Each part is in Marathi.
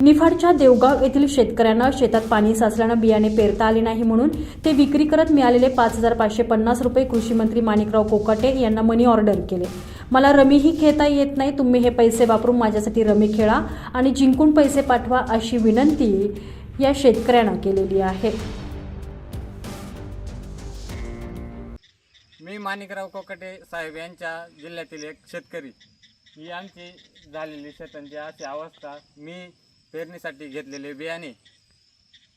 निफाडच्या देवगाव येथील शेतकऱ्यांना शेतात पाणी साचल्यानं बियाणे पेरता आले नाही म्हणून ते विक्री करत मिळालेले पाच हजार पाचशे पन्नास रुपये कृषी मंत्री माणिकराव कोकाटे यांना मनी ऑर्डर केले. मला रमीही खेळता येत नाही तुम्ही हे पैसे वापरून माझ्यासाठी रमी खेळा आणि जिंकून पैसे पाठवा अशी विनंती या शेतकऱ्यांना केलेली आहे. मी माणिकराव कोकटे साहेब यांच्या जिल्ह्यातील एक शेतकरी. ही आमची झालेली शेतांची अशी अवस्था. मी पेरणीसाठी घेतलेले बियाणे.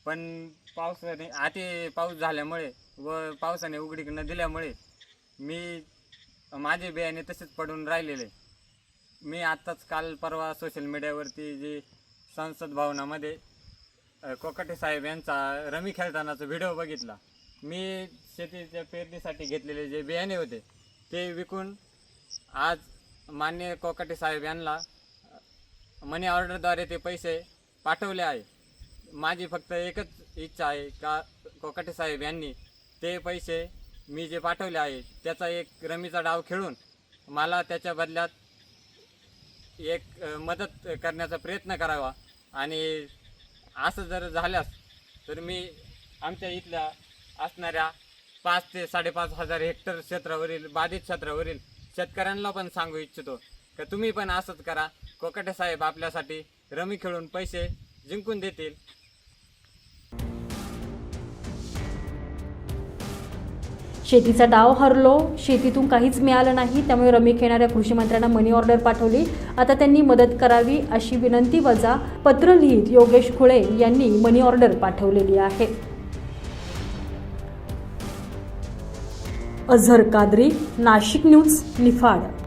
पण पावसाने अति पाऊस झाल्यामुळे व पावसाने उघडीक न दिल्यामुळे मी माझे बियाणे तसेच पडून राहिलेले. मी आत्ताच काल परवा सोशल मीडियावरती जी संसद भवनामध्ये कोकटे साहेब यांचा रमी खेळतानाचा व्हिडिओ बघितला. मी शेतीच्या पेरणीसाठी घेतलेले जे बियाणे होते ते विकून आज मान्य कोकटे साहेब यांना मनी ऑर्डरद्वारे ते पैसे पाठवले आहे. माझी फक्त एकच इच्छा आहे का कोकाटे साहेब यांनी ते पैसे मी जे पाठवले आहे त्याचा एक रमीचा डाव खेळून मला त्याच्या बदल्यात एक मदत करण्याचा प्रयत्न करावा. आणि असं जर झाल्यास तर मी आमच्या इथल्या असणाऱ्या पाच ते साडेपाच हजार हेक्टर क्षेत्रावरील बाधित क्षेत्रावरील शेतकऱ्यांना पण सांगू इच्छितो. का तुम्ही पण असंच करा. कोकाटे साहेब आपल्यासाठी रमी खेळून पैसे जिंकून देतील. शेतीचा डाव हरलो शेतीतून काहीच मिळालं नाही त्यामुळे रमी खेळणाऱ्या कृषी मंत्र्यांना मनी ऑर्डर पाठवली. आता त्यांनी मदत करावी अशी विनंती वजा पत्र लिहित योगेश खुळे यांनी मनी ऑर्डर पाठवलेली आहे. अझर कादरी नाशिक न्यूज निफाड.